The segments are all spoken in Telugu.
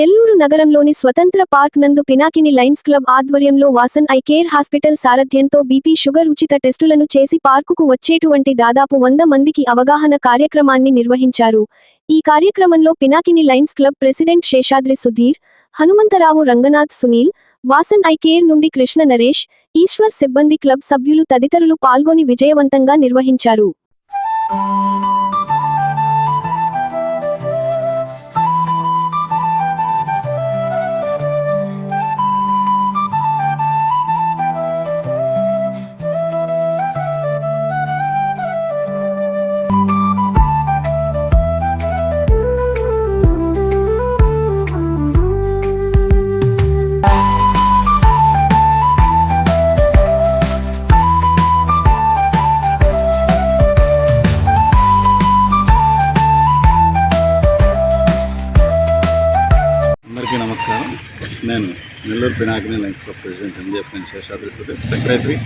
నెల్లూరు నగరంలోని స్వతంత్ర పార్క్ నందు పినాకిని లైన్స్ క్లబ్ ఆధ్వర్యంలో వాసన్ ఐ కేర్ హాస్పిటల్ సారథ్యంతో బీపీ షుగర్ ఉచిత టెస్టులను చేసి పార్కుకు వచ్చేటువంటి దాదాపు వంద మందికి అవగాహన కార్యక్రమాన్ని నిర్వహించారు. ఈ కార్యక్రమంలో Pinakini lions club president Seshadri Sudhir Hanumantharao Ranganath Sunil Vasan eye care నుండి కృష్ణ నరేష్ ఈశ్వర్ సిబ్బంది క్లబ్ సభ్యులు తదితరులు పాల్గొని విజయవంతంగా నిర్వహించారు. అందరికీ నమస్కారం నేను Nellore Pinakini lions club president MJF నేను శేషాద్రి సురేష్ సెక్రటరీ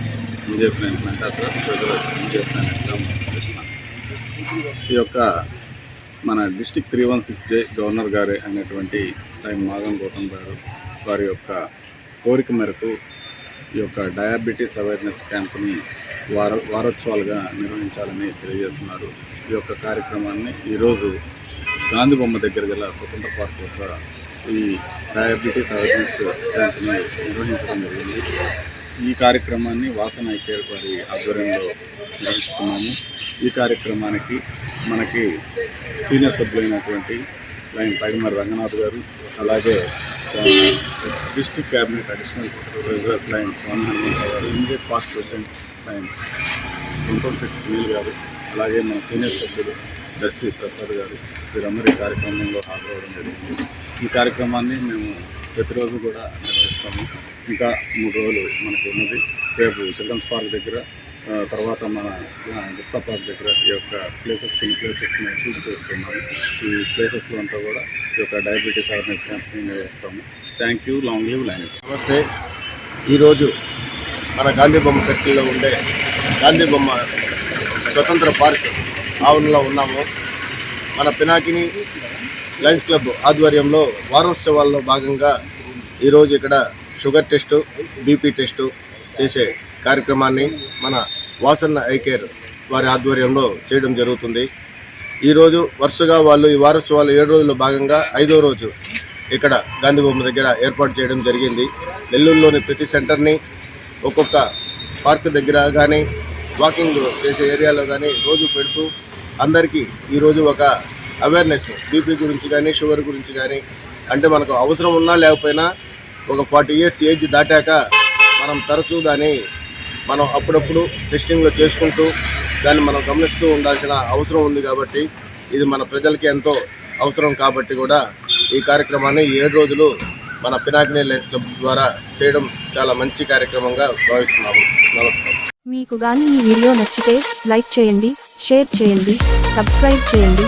ఎంజేఎఫ్ నేను వెంకటాసరావు ట్రెజరర్ ఎంజేఎఫ్ నేను కృష్ణ ఈ యొక్క మన district three one six J governor గారే అనేటువంటి ఆయన మాగం గౌతమ్ గారు వారి యొక్క కోరిక మేరకు ఈ యొక్క డయాబెటీస్ అవేర్నెస్ క్యాంప్ని వార వారోత్సవాలుగా నిర్వహించాలని తెలియజేస్తున్నారు. ఈ యొక్క కార్యక్రమాన్ని ఈరోజు గాంధీ బొమ్మ దగ్గర గల స్వతంత్ర పార్క్ యొక్క ఈ డయాబెటీస్ అవేర్నెస్ క్యాంప్ని నిర్వహించడం జరిగింది. ఈ కార్యక్రమాన్ని వాసన ఐకేర్ వారి ఆధ్వర్యంలో నిర్వహిస్తున్నాము. ఈ కార్యక్రమానికి మనకి సీనియర్ సభ్యులైనటువంటి లైన్ పైమర్ రంగనాథ్ గారు అలాగే district cabinet additional president lion Swami Hanumantharao గారు immediate past president lion Guntur set Sunil గారు అలాగే మన సీనియర్ సభ్యులు దర్శి ప్రసాద్ గారు వీరందరూ ఈ కార్యక్రమంలో హాజరవడం జరిగింది. ఈ కార్యక్రమాన్ని మేము ప్రతిరోజు కూడా నిర్వహిస్తాము. ఇంకా మూడు రోజులు మనకు ఉన్నది. రేపు చిల్డ్రన్స్ పార్క్ దగ్గర తర్వాత మన ఆ, గుప్తా పార్క్ దగ్గర ఈ యొక్క ప్లేసెస్ కొన్ని ప్లేసెస్ని చూస్ చేసుకున్నాము ఈ ప్లేసెస్లో అంతా కూడా ఈ యొక్క డయాబెటీస్ అవేర్నెస్ క్యాంప్ని నిర్వహిస్తాము. Thank you long live lion నమస్తే. ఈరోజు మన గాంధీ బొమ్మ సర్కిల్లో ఉండే గాంధీ బొమ్మ స్వతంత్ర పార్క్ ఆవరణలో ఉన్నాము. మన పినాకిని లయన్స్ క్లబ్ ఆధ్వర్యంలో వారోత్సవాల్లో భాగంగా ఈరోజు ఇక్కడ షుగర్ టెస్టు బీపీ టెస్టు చేసే కార్యక్రమాన్ని మన వాసన్న ఐ కేర్ వారి ఆధ్వర్యంలో చేయడం జరుగుతుంది. ఈరోజు వరుసగా వాళ్ళు ఈ వారోత్సవాలు ఏడు రోజుల్లో భాగంగా ఐదో రోజు ఇక్కడ గాంధీ బొమ్మ దగ్గర ఏర్పాటు చేయడం జరిగింది. నెల్లూరులోని ప్రతి సెంటర్ని ఒక్కొక్క పార్క్ దగ్గర కానీ వాకింగ్ చేసే ఏరియాలో కానీ రోజు పెడుతూ అందరికీ ఈరోజు ఒక అవేర్నెస్ బీపీ గురించి కానీ షుగర్ గురించి కానీ అంటే మనకు అవసరం ఉన్నా లేకపోయినా ఒక ఫార్టీ ఇయర్స్ ఏజ్ దాటాక మనం తరచూ దాన్ని మనం అప్పుడప్పుడు టెస్టింగ్లో చేసుకుంటూ దాన్ని మనం గమనిస్తూ ఉండాల్సిన అవసరం ఉంది కాబట్టి ఇది మన ప్రజలకి ఎంతో అవసరం కాబట్టి కూడా ఈ కార్యక్రమాన్ని ఏడు రోజులు మన పినాకినీ లెన్స్ క్లబ్ ద్వారా చేయడం చాలా మంచి కార్యక్రమంగా భావిస్తున్నాము. నమస్కారం. మీకు కానీ ఈ వీడియో నచ్చితే లైక్ చేయండి షేర్ చేయండి సబ్స్క్రైబ్ చేయండి.